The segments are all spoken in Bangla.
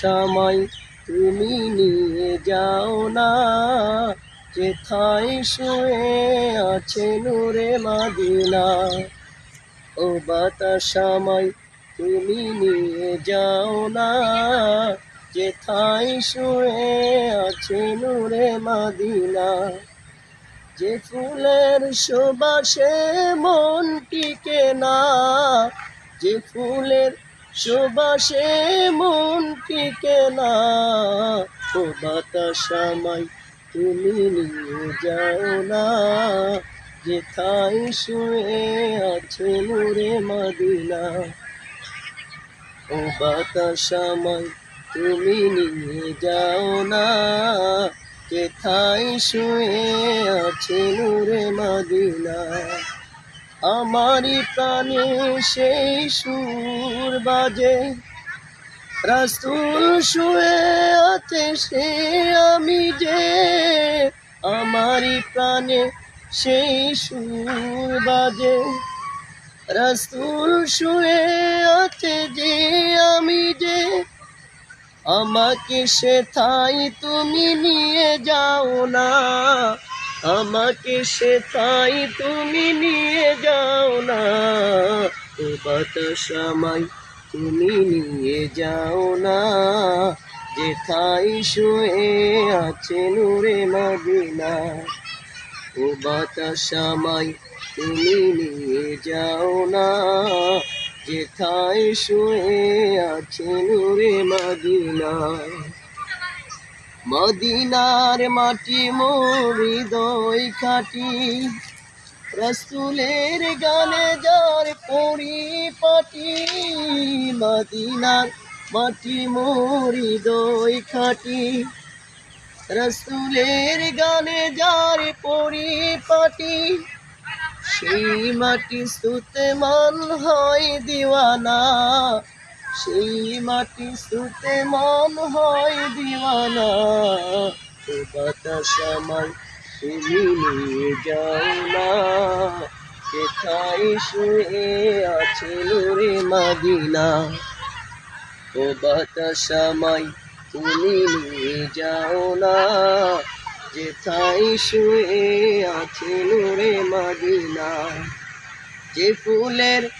সময় তুমি নিয়ে যাও না। যেথায় শুয়ে আছে নূরে মাদিনা, ও বাতাসময় তুমি নিয়ে যাও না। যেথায় শুয়ে আছে নূরে মাদিনা, যে ফুলের সুবাসে মন টিকে না। যে ফুলের সুবাসে মন টিকে না ও বাতাসময় তুমি নিয়ে যাও না। যেথায় শুয়ে আছে নূরে মদিনা। ও বাতাসময় তুমি নিয়ে যাও না। যেথায় শুয়ে আছে নূরে মদিনা। আমারই প্রাণে সেই সুর বাজে। রাসুল শুয়ে আছে সে আমি যে। আমারই প্রাণে সেই সুর বাজে। রাসুল শুয়ে আছে যে আমি যে। আমাকে সে থাই তুমি নিয়ে যাও না। আমাকে সে থাই তুমি নিয়ে যাও না। ও বাতাসামাই তুমি নিয়ে যাও না। যে যেথাই শুয়ে আছে নূরে মদিনা, ও বাতাসামাই তুমি নিয়ে যাও না। যেথায় শুয়ে আছে নূরে মদিনা। মদিনার মাটি মোর হৃদয় খাটি। রসুলের গানে যার পরিপাটি। মদিনার মাটি মোর হৃদয় খাটি। রসুলের গানে যার পরিপাটি। সেই মাটি সুতে মন হয় দিওয়ানা। সেই মাটি সুতে মন হয় দিওয়ানা। ও বাতাসামাই তুমি নিয়ে যাও না। যেথায় শুয়ে আছে নূরে মাদিনা? ও বাতাসামাই তুমি নিয়ে যাও না। যেথায় শুয়ে আছে নূরে মদিনা? যে ফুলের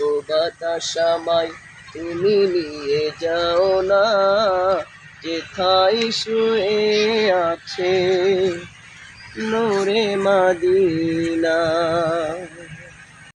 ও বাতাসামাই তুমি নিয়ে যাও না যেথায় শুয়ে আছে নোরে মদিনা।